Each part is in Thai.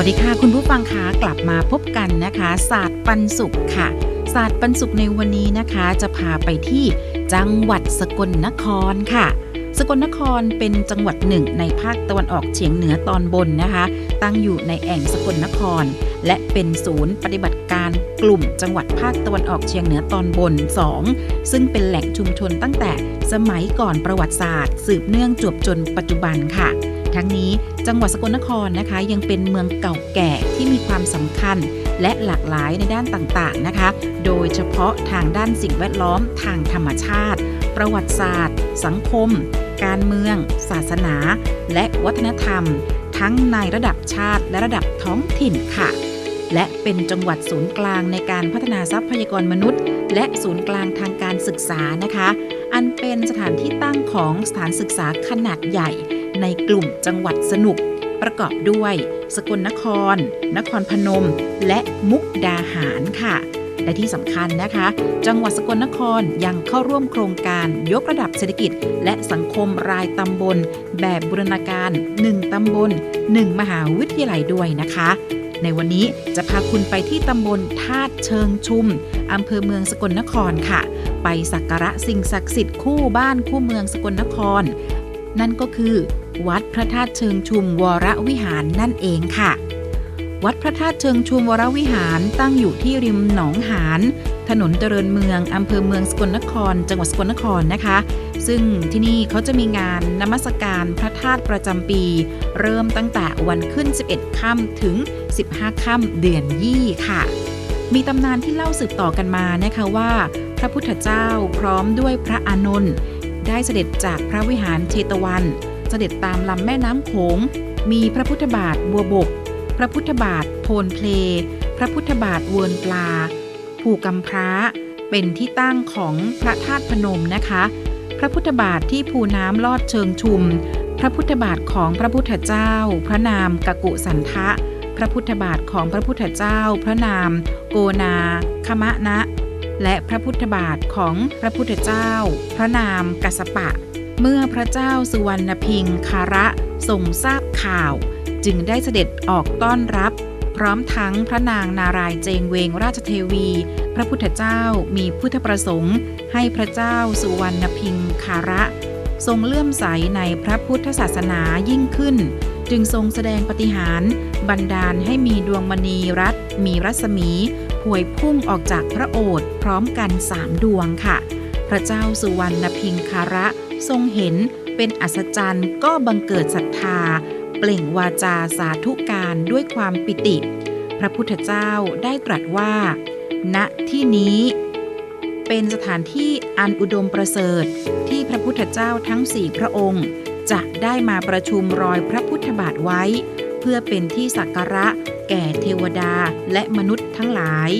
วัสดีค่ะ คุณผู้ฟังคะกลับมาพบกันนะคะ ศาสตร์ปันสุขค่ะ ศาสตร์ปันสุขในวันนี้นะคะ จะพาไปที่จังหวัดสกลนครค่ะ สกลนครเป็นจังหวัดหนึ่งในภาคตะวันออกเฉียงเหนือตอนบนนะคะ ตั้งอยู่ในแอ่งสกลนคร และเป็นศูนย์ปฏิบัติการกลุ่มจังหวัดภาคตะวันออกเฉียงเหนือตอนบน 2 ซึ่งเป็นแหล่งชุมชนตั้งแต่สมัยก่อนประวัติศาสตร์ สืบเนื่องจวบจนปัจจุบันค่ะ ทั้งนี้ จังหวัดสกลนครนะคะยังเป็นเมืองเก่าแก่ที่มีความสำคัญและหลากหลายในด้านต่างๆนะคะ โดยเฉพาะทางด้านสิ่งแวดล้อมทางธรรมชาติ ประวัติศาสตร์ สังคม การเมือง ศาสนา และวัฒนธรรม ทั้งในระดับชาติและระดับท้องถิ่นค่ะ และเป็นจังหวัดศูนย์กลางในการพัฒนาทรัพยากรมนุษย์ และศูนย์กลางทางการศึกษานะคะ อันเป็นสถานที่ตั้งของสถานศึกษาขนาดใหญ่ ในกลุ่มจังหวัดสนุก ประกอบด้วย สกลนคร นครพนม และมุกดาหารค่ะ และที่สำคัญนะคะ จังหวัดสกลนครยังเข้าร่วมโครงการยกระดับเศรษฐกิจ และสังคมรายตำบล แบบบูรณาการ 1 ตำบล 1 มหาวิทยาลัยด้วยนะคะในวันนี้จะพาคุณไปที่ตำบลธาตุเชิงชุม อำเภอเมืองสกลนครค่ะ ไปสักการะสิ่งศักดิ์สิทธิ์คู่บ้านคู่เมืองสกลนคร นั่นก็คือ วัดพระธาตุเชิงชุมวรวิหารนั่นเองค่ะ วัดพระธาตุเชิงชุมวรวิหารตั้งอยู่ที่ริมหนองหานถนนเจริญเมืองอำเภอเมืองสกลนคร จังหวัดสกลนครนะคะ ซึ่งที่นี่เขาจะมีงานนมัสการพระธาตุประจำปี เริ่มตั้งแต่วันขึ้น 11 ค่ำถึง 15 ค่ำเดือนยี่ค่ะ มีตำนานที่เล่าสืบต่อกันมานะคะว่า พระพุทธเจ้าพร้อมด้วยพระอานนท์ได้เสด็จจากพระวิหารเชตวัน เสด็จตามลำแม่น้ำโขง มีพระพุทธบาทบัวบก พระพุทธบาทโพนเพล พระพุทธบาทเวินปลาผูกำพร้า เป็นที่ตั้งของพระธาตุพนมนะคะ พระพุทธบาทที่ภูน้ำลอดเชิงชุม พระพุทธบาทของพระพุทธเจ้า พระนามกกุสันทะ พระพุทธบาทของพระพุทธเจ้า พระนาม โกนาคมะนะและพระพุทธบาทของพระพุทธเจ้า พระนามกัสปะ เมื่อพระเจ้าสุวรรณพิงคาระทรงทราบข่าว จึงได้เสด็จออกต้อนรับ พร้อมทั้งพระนางนารายณ์เจงเวงราชเทวี พระพุทธเจ้ามีพุทธประสงค์ ให้พระเจ้าสุวรรณพิงคาระ ทรงเลื่อมใสในพระพุทธศาสนายิ่งขึ้น จึงทรงแสดงปฏิหารบันดาลให้มีดวงมณีรัตน์มีรัศมีพวยพุ่งออกจากพระโอษฐ์พร้อมกันสามดวงค่ะ พระเจ้าสุวรรณพิงคาระ ทรงเห็นเป็นอัศจรรย์ก็บังเกิดศรัทธา เปล่งวาจาสาธุการด้วยความปิติ พระพุทธเจ้าได้ตรัสว่า ณที่นี้ เป็นสถานที่อันอุดมประเสริฐที่พระพุทธเจ้าทั้งสี่พระองค์ จะได้มาประชุมรอยพระพุทธบาทไว้ เพื่อเป็นที่สักการะแก่เทวดาและมนุษย์ทั้งหลาย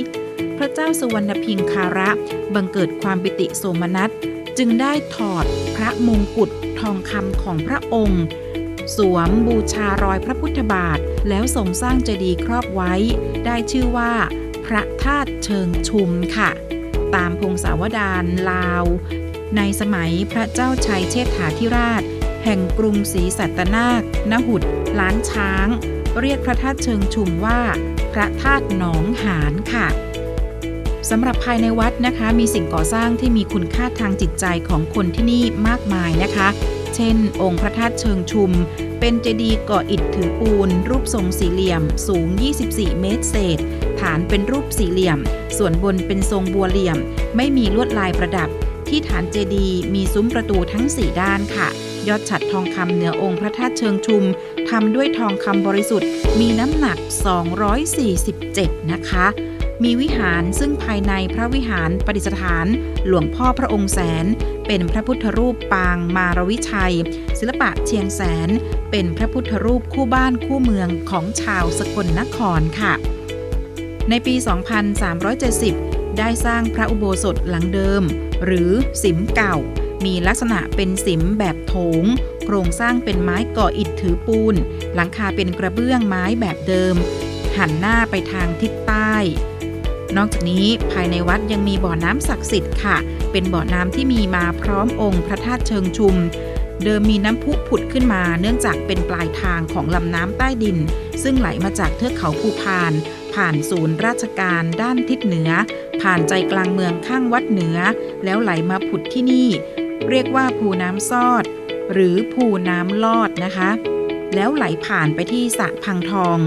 พระเจ้าสุวรรณพิงคาระบังเกิดความปิติโสมนัส จึงได้ถอดพระมงกุฎทองคำของพระองค์ สวมบูชารอยพระพุทธบาท แล้วทรงสร้างเจดีย์ครอบไว้ ได้ชื่อว่า พระธาตุเชิงชุมค่ะ ตามพงศาวดารลาว ในสมัยพระเจ้าชัยเชษฐาธิราช แห่งกรุงศรีสัตนาคนหุดล้านช้าง เรียกพระธาตุเชิงชุมว่า พระธาตุหนองหานค่ะ สำหรับภายในวัดนะคะ มีสิ่งก่อสร้างที่มีคุณค่าทางจิตใจของคนที่นี่มากมายนะคะ เช่น องค์พระธาตุเชิงชุม เป็นเจดีย์ก่ออิฐถือปูน รูปทรงสี่เหลี่ยม สูง 24 เมตรเศษ ฐานเป็นรูปสี่เหลี่ยม ส่วนบนเป็นทรงบัวเหลี่ยม ไม่มีลวดลายประดับ ที่ฐานเจดีย์มีซุ้มประตูทั้ง 4 ด้านค่ะยอดฉัดทองคำเหนือองค์พระธาตุเชิงชุมทำด้วยทองคำบริสุทธิ์ มีน้ำหนัก 247 นะคะ มีวิหารซึ่งภายในพระวิหารประดิษฐาน หลวงพ่อพระองค์แสน เป็นพระพุทธรูปปางมารวิชัย ศิลปะเชียงแสน เป็นพระพุทธรูปคู่บ้านคู่เมืองของชาวสกลนครค่ะ ในปี 2370 ได้สร้างพระอุโบสถหลังเดิม หรือสิมเก่า มีลักษณะเป็นสิมแบบโถงโครงสร้างเป็นไม้ก่ออิฐถือปูน หลังคาเป็นกระเบื้องไม้แบบเดิม หันหน้าไปทางทิศใต้ นอกจากนี้ภายในวัดยังมีบ่อน้ำศักดิ์สิทธิ์ค่ะ เป็นบ่อน้ำที่มีมาพร้อมองค์พระธาตุเชิงชุม เดิมมีน้ำพุผุดขึ้นมา เนื่องจากเป็นปลายทางของลำน้ำใต้ดิน ซึ่งไหลมาจากเทือกเขาภูพาน ผ่านศูนย์ราชการด้านทิศเหนือ ผ่านใจกลางเมืองข้างวัดเหนือ แล้วไหลมาผุดที่นี่ เรียกว่าภูน้ำซอด หรือภูน้ำลอดนะคะแล้วไหลผ่านไปที่สระพังทอง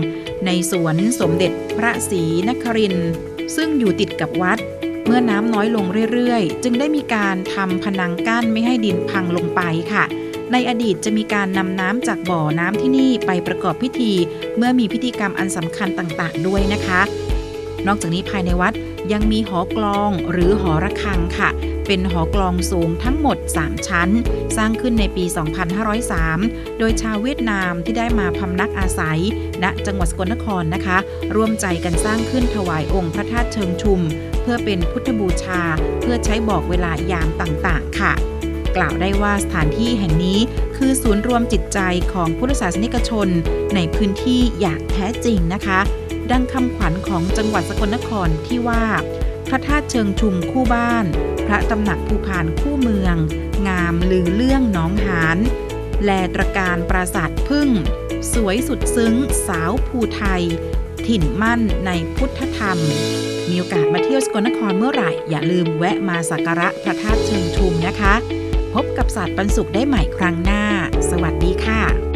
ในสวนสมเด็จพระศรีนครินทร์ ซึ่งอยู่ติดกับวัด เมื่อน้ำน้อยลงเรื่อยๆ จึงได้มีการทำพนังกั้นไม่ให้ดินพังลงไปค่ะ ในอดีตจะมีการนำน้ำจากบ่อน้ำที่นี่ไปประกอบพิธี เมื่อมีพิธีกรรมอันสำคัญต่างๆ ด้วยนะคะ นอกจากนี้ภายในวัด ยังมีหอกลองหรือหอระฆังค่ะ เป็นหอกลองสูงทั้งหมด 3 ชั้น สร้างขึ้นในปี 2503 โดยชาวเวียดนามที่ได้มาพำนักอาศัย ณ จังหวัดสกลนครนะคะ ร่วมใจกันสร้างขึ้นถวายองค์พระธาตุเชิงชุม เพื่อเป็นพุทธบูชา เพื่อใช้บอกเวลายามต่างๆ ค่ะกล่าวได้ว่าสถานที่แห่งนี้คือศูนย์รวมจิตใจของพุทธศาสนิกชน ในพื้นที่อย่างแท้จริงนะคะ ดังคำขวัญของจังหวัดสกลนครที่ว่า พระธาตุเชิงชุมคู่บ้าน พระตำหนักภูพานคู่เมือง งามลือเรื่องน้องหาน แลตรการปราสาทพึ่ง สวยสุดซึ้งสาวภูไทย ถิ่นมั่นในพุทธธรรม มีโอกาสมาเที่ยวสกลนครเมื่อไหร่ อย่าลืมแวะมาสักการะพระธาตุเชิงชุมนะคะ พบกับศาสตร์ปันสุขได้ใหม่ครั้งหน้า สวัสดีค่ะ